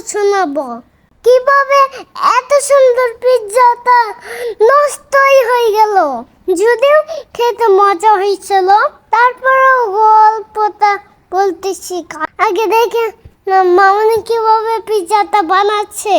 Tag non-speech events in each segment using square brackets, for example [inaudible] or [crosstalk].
বানাবো কীভাবে এত সুন্দর পিৎজাটা নষ্টই হয়ে গেল? যদিও খেতে মজা হয়েছিল, তারপরেও গল্পটা বলতে শিখা। আগে দেখে মামনি কীভাবে পিৎজাটা বানাচ্ছে?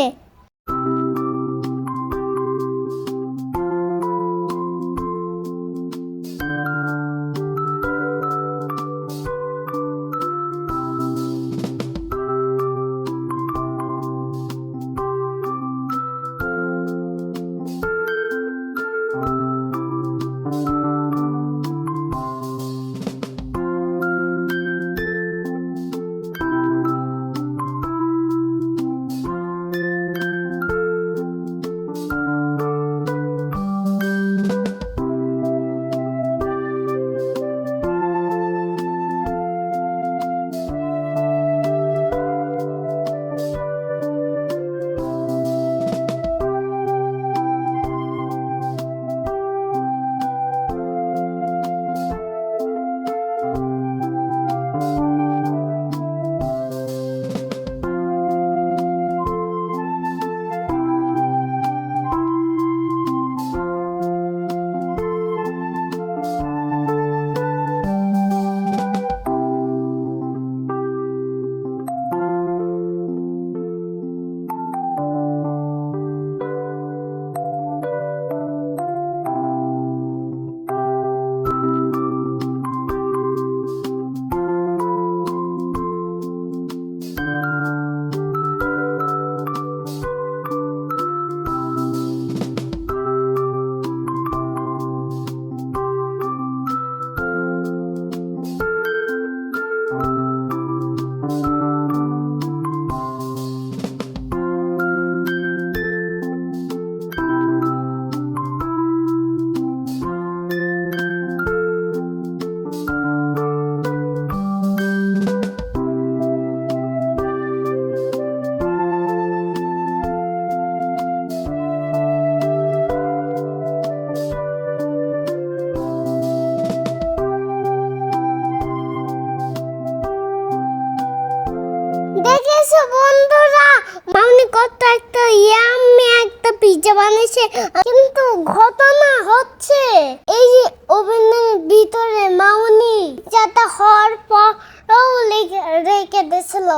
বন্ধুরা, মামনি কত একটা ইয়াম্মি একটা পিজ্জা বানিয়েছে, কিন্তু ঘটনা হচ্ছে, এই যে ওভেনের ভিতরে মামনি পিজ্জাটা হওয়ার পরও রেখে দিয়েছিল।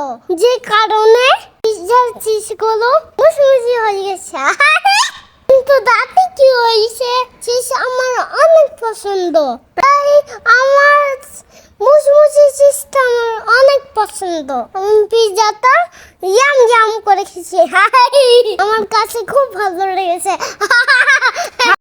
যে কারণে পিজ্জার চিজগুলো মুসমুসি হয়ে গেছে। কিন্তু তাতে কি হয়েছে? চিজ আমার অনেক পছন্দ। তাই আমার মুসমুসি চিজটা আমার অনেক পছন্দ। আমি পিৎজাটা ইয়াম ইয়াম করে খেয়েছি। আমার কাছে খুব ভালো লেগেছে। [laughs]